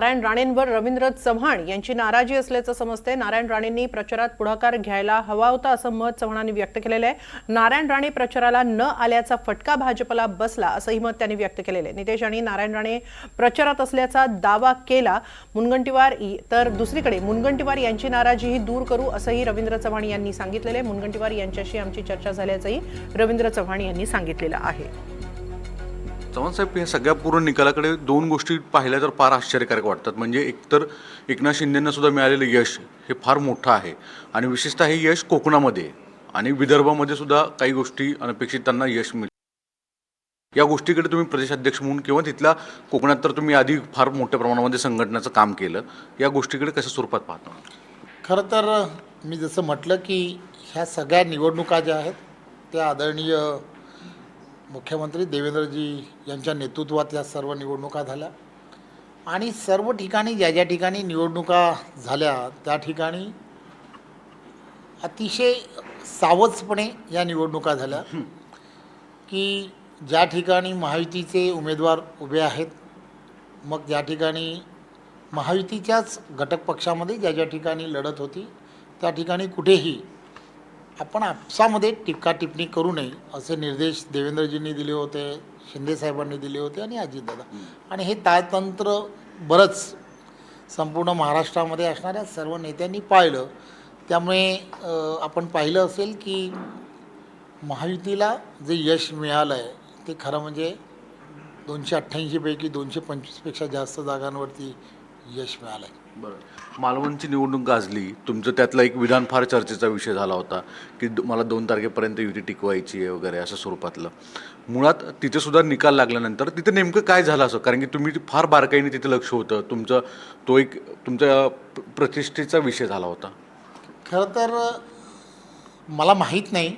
नारायण राणेंवर रवींद्र चव्हाण यांची नाराजी असल्याचं समजते. नारायण राणेंनी प्रचारात पुढाकार घ्यायला हवा होता असं मत चव्हाणांनी व्यक्त केलेलं आहे. नारायण राणे प्रचाराला न आल्याचा फटका भाजपला बसला असंही मत त्यांनी व्यक्त केलेलं आहे. नितेश आणि नारायण राणे प्रचारात असल्याचा दावा केला. मुनगंटीवार तर दुसरीकडे मुनगंटीवार यांची नाराजीही दूर करू असंही रवींद्र चव्हाण यांनी सांगितलेलं आहे. मुनगंटीवार यांच्याशी आमची चर्चा झाल्याचंही रवींद्र चव्हाण यांनी सांगितलेलं आहे. चव्हाणसाहेब या सगळ्या पूर्ण निकालाकडे दोन गोष्टी पाहिल्या तर फार आश्चर्यकारक वाटतात. म्हणजे एकतर एकनाथ शिंदेंना सुद्धा मिळालेलं यश हे फार मोठं आहे आणि विशेषतः हे यश कोकणामध्ये आणि विदर्भामध्ये सुद्धा काही गोष्टी अनपेक्षित त्यांना यश मिळ या गोष्टीकडे तुम्ही प्रदेशाध्यक्ष म्हणून किंवा तिथल्या कोकणात तर तुम्ही आधी फार मोठ्या प्रमाणामध्ये संघटनाचं काम केलं. या गोष्टीकडे कशा स्वरूपात पाहता? खरं तर मी जसं म्हटलं की ह्या सगळ्या निवडणुका ज्या आहेत त्या आदरणीय मुख्यमंत्री देवेंद्रजी यांच्या नेतृत्वात या सर्व निवडणुका झाल्या. आणि सर्व ठिकाणी ज्या ज्या ठिकाणी निवडणुका झाल्या त्या ठिकाणी अतिशय सावधपणे या निवडणुका झाल्या. की ज्या ठिकाणी महायुतीचे उमेदवार उभे आहेत मग ज्या ठिकाणी महायुतीच्याच घटक पक्षामध्ये ज्या ज्या ठिकाणी लढत होती त्या ठिकाणी कुठेही आपण आपसामध्ये टिपका टिप्पणी करू नये असे निर्देश देवेंद्रजींनी दिले होते शिंदेसाहेबांनी दिले होते आणि अजितदादा. आणि हे ताळतंत्र बरंच संपूर्ण महाराष्ट्रामध्ये असणाऱ्या सर्व नेत्यांनी पाळलं त्यामुळे आपण पाहिलं असेल की महायुतीला जे यश मिळालं आहे ते खरं म्हणजे दोनशे अठ्ठ्याऐंशीपैकी दोनशे पंचवीसपेक्षा जास्त जागांवरती यश मिळालं आहे बरं. मालवणची निवडणूक गाजली तुमचं त्यातला एक विधान फार चर्चेचा विषय झाला होता की द- मला दोन तारखेपर्यंत युती टिकवायची आहे वगैरे असं स्वरूपातलं. मुळात तिथे सुद्धा निकाल लागल्यानंतर तिथे नेमकं काय झालं असं? कारण की तुम्ही फार बारकाईने तिथे लक्ष होतं तुमचं तो एक तुमच्या प्र- प्रतिष्ठेचा विषय झाला होता. खरं तर मला माहीत नाही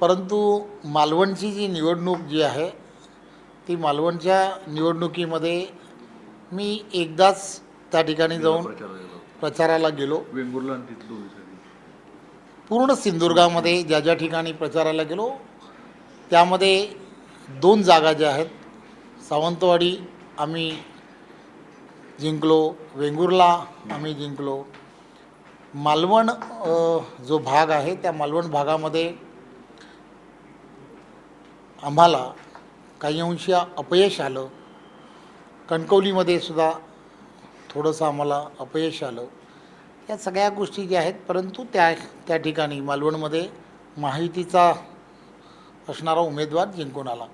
परंतु मालवणची जी निवडणूक जी आहे ती मालवणच्या निवडणुकीमध्ये मी एकदाच त्या ठिकाणी जाऊन प्रचाराला गेलो वेंगुर्ला पूर्ण सिंधुदुर्गामध्ये ज्या ज्या ठिकाणी प्रचाराला गेलो त्यामध्ये दोन जागा ज्या आहेत सावंतवाडी आम्ही जिंकलो वेंगुर्ला आम्ही जिंकलो. मालवण जो भाग आहे त्या मालवण भागामध्ये आम्हाला काही अंशी अपयश आलं. कणकवलीमध्ये सुद्धा थोडंसं आम्हाला अपयश आलं. या सगळ्या गोष्टी ज्या आहेत परंतु त्या त्या ठिकाणी मालवणमध्ये माहितीचा असणारा उमेदवार जिंकून आला.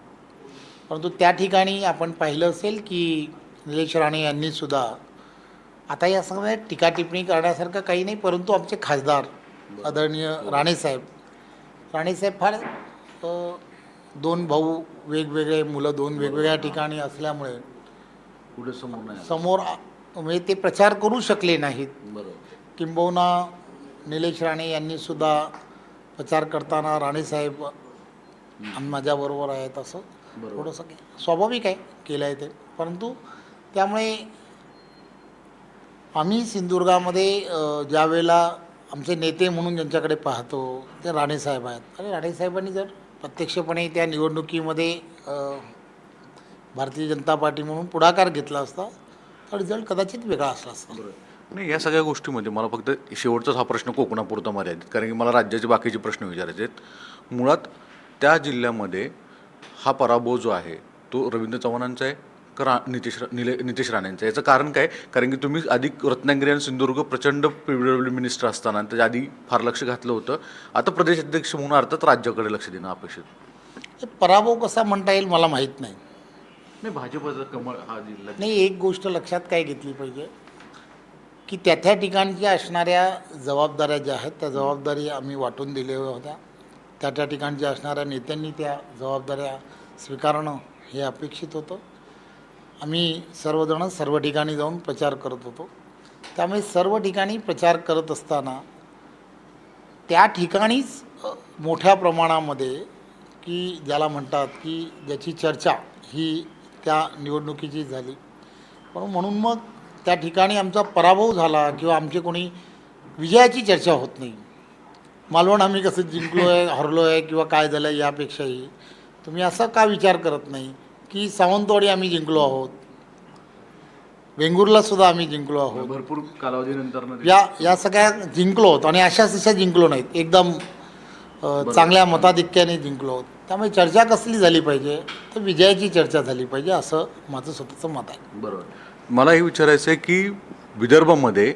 परंतु त्या ठिकाणी आपण पाहिलं असेल की निलेश राणे यांनीसुद्धा आता या सगळ्या टीका टिप्पणी करण्यासारखं काही नाही परंतु आमचे खासदार आदरणीय राणेसाहेब राणेसाहेब फार दोन भाऊ वेगवेगळे मुलं दोन वेगवेगळ्या ठिकाणी असल्यामुळे पुढे समोर नाही समोर म्हणजे ते प्रचार करू शकले नाहीत. बरोबर. किंबहुना निलेश राणे यांनी सुद्धा प्रचार करताना राणेसाहेब माझ्याबरोबर आहेत असं बरोबर. थोडंसं स्वाभाविक आहे केलं आहे ते. परंतु त्यामुळे आम्ही सिंधुदुर्गामध्ये अ, ज्या वेळेला आमचे नेते म्हणून ज्यांच्याकडे पाहतो ते राणेसाहेब आहेत. आणि राणेसाहेबांनी जर प्रत्यक्षपणे त्या निवडणुकीमध्ये भारतीय जनता पार्टी म्हणून पुढाकार घेतला असता तर रिझल्ट कदाचित वेगळा असला असता. नाही या सगळ्या गोष्टीमध्ये मला फक्त शेवटचाच हा प्रश्न कोकणापुरता मर्यादित. कारण की मला राज्याचे बाकीचे प्रश्न विचारायचे आहेत. मुळात त्या जिल्ह्यामध्ये हा पराभव जो आहे तो रवींद्र चव्हाणांचा आहे का रा नितेश निले नितेश राणेंचा आहे? याचं कारण काय? कारण की तुम्ही आधी रत्नागिरी आणि सिंधुदुर्ग प्रचंड पी डब्ल्यू मिनिस्टर असताना त्याच्या आधी फार लक्ष घातलं होतं. आता प्रदेश अध्यक्ष म्हणून अर्थात राज्याकडे लक्ष देणं अपेक्षित. हे पराभव कसा म्हणता येईल मला माहीत नाही. नाही भाजपचा कमळ हा जिल्हा नाही एक गोष्ट लक्षात काय घेतली पाहिजे? की त्या त्या ठिकाणच्या असणाऱ्या जबाबदाऱ्या ज्या आहेत त्या जबाबदारी आम्ही वाटून दिलेल्या होत्या. त्या त्या ठिकाणच्या असणाऱ्या नेत्यांनी त्या जबाबदाऱ्या स्वीकारणं हे अपेक्षित होतं. आम्ही सर्वजण सर्व ठिकाणी जाऊन प्रचार करत होतो. त्यामुळे सर्व ठिकाणी प्रचार करत असताना त्या ठिकाणीच मोठ्या प्रमाणामध्ये की ज्याला म्हणतात की ज्याची चर्चा ही त्या निवडणुकीची झाली. पण म्हणून मग त्या ठिकाणी आमचा पराभव झाला किंवा आमचे कोणी विजयाची चर्चा होत नाही. मालवण आम्ही कसं जिंकलो आहे हरलो आहे किंवा काय झालं आहे यापेक्षाही तुम्ही असा का विचार करत नाही की सावंतवाडी आम्ही जिंकलो आहोत? वेंगुर्ला सुद्धा आम्ही जिंकलो आहोत. भरपूर कालावधीनंतर या या सगळ्या जिंकलो आहोत आणि अशा तशा जिंकलो नाहीत. एकदम चांगल्या मताधिक्याने जिंकलो आहोत. त्यामुळे चर्चा कसली झाली पाहिजे तर विजयाची चर्चा झाली पाहिजे असं माझं स्वतःचं मत आहे. बरोबर. मला हे विचारायचं आहे की विदर्भामध्ये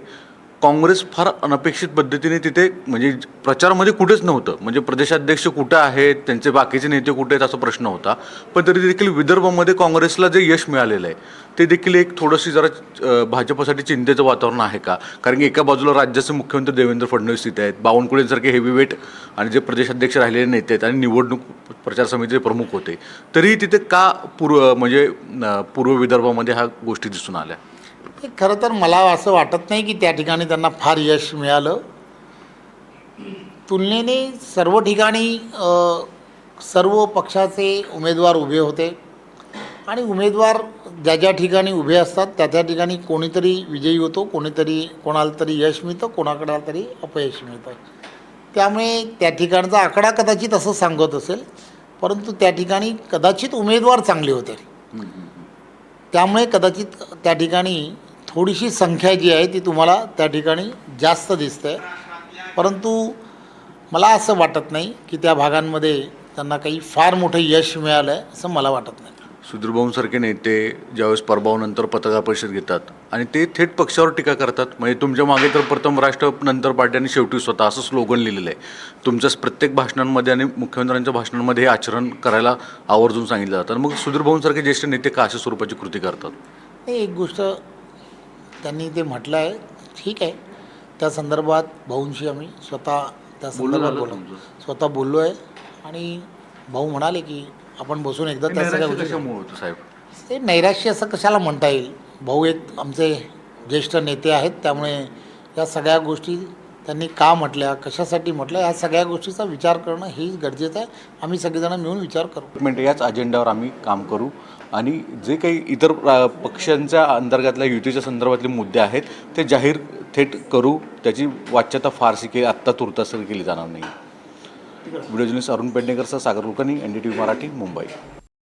काँग्रेस फार अनपेक्षित पद्धतीने तिथे म्हणजे प्रचारामध्ये कुठेच नव्हतं. म्हणजे प्रदेशाध्यक्ष कुठे आहेत त्यांचे बाकीचे नेते कुठे आहेत असा प्रश्न होता. पण तरी देखील विदर्भामध्ये काँग्रेसला जे यश मिळालेलं आहे ते देखील एक थोडंशी जरा भाजपसाठी चिंतेचं वातावरण आहे का? कारण की एका बाजूला राज्याचे मुख्यमंत्री देवेंद्र फडणवीस तिथे आहेत. बावनकुळेंसारखे हेवीवेट आणि जे प्रदेशाध्यक्ष राहिलेले नेते आहेत आणि निवडणूक प्रचार समितीचे प्रमुख होते. तरीही तिथे का पूर्व म्हणजे पूर्व विदर्भामध्ये ह्या गोष्टी दिसून आल्या? खरं तर मला असं वाटत नाही की त्या ठिकाणी त्यांना फार यश मिळालं. तुलनेने सर्व ठिकाणी सर्व पक्षाचे उमेदवार उभे होते. आणि उमेदवार ज्या ज्या ठिकाणी उभे असतात त्या त्या ठिकाणी कोणीतरी विजयी होतो कोणीतरी कोणाला तरी यश मिळतं कोणाकडे तरी अपयश मिळतं. त्यामुळे त्या ठिकाणचा आकडा कदाचित असं सांगत असेल परंतु त्या ठिकाणी कदाचित उमेदवार चांगले होते. त्यामुळे कदाचित त्या ठिकाणी थोडीशी संख्या जी आहे ती तुम्हाला त्या ठिकाणी जास्त दिसते. परंतु मला असं वाटत नाही की त्या भागांमध्ये त्यांना काही फार मोठं यश मिळालं आहे असं मला वाटत नाही. सुधीर भाऊंसारखे नेते ज्यावेळेस पराभवानंतर पत्रकार परिषद घेतात आणि ते थेट पक्षावर टीका करतात म्हणजे तुमच्या मागे तर प्रथम राष्ट्र नंतर पार्टी आणि शेवटी स्वतः असं स्लोगन लिहिलेलं आहे तुमच्या प्रत्येक भाषणांमध्ये आणि मुख्यमंत्र्यांच्या भाषणांमध्ये हे आचरण करायला आवर्जून सांगितलं जातं. मग सुधीर भाऊंसारखे ज्येष्ठ नेते का अशा स्वरूपाची कृती करतात? एक गोष्ट त्यांनी ते म्हटलं आहे ठीक आहे. त्या संदर्भात भाऊंशी आम्ही स्वतः त्या संदर्भात बोललो? स्वतः बोललो आहे आणि भाऊ म्हणाले की आपण बसून एकदा त्या सगळ्या गोष्टी कशामुळे होतं साहेब? ते नैराश्य असं कशाला म्हणता येईल? भाऊ एक आमचे ज्येष्ठ नेते आहेत त्यामुळे या सगळ्या गोष्टी त्यांनी का म्हटल्या कशासाठी म्हटल्या या सगळ्या गोष्टीचा विचार करणं हे गरजेचं आहे. आम्ही सगळेजण मिळून विचार करू. याच अजेंड्यावर आम्ही काम करू. आणि जे काही इतर पक्षांच्या अंतर्गतल्या युतीच्या संदर्भातले मुद्दे आहेत ते जाहीर थेट करू. त्याची वाच्यता फारशी केली आत्ता तुर्तास केली जाणार नाही. Video journalist Arun पेडणेकरसह Sagar Kulkarni N D T V Marathi Mumbai.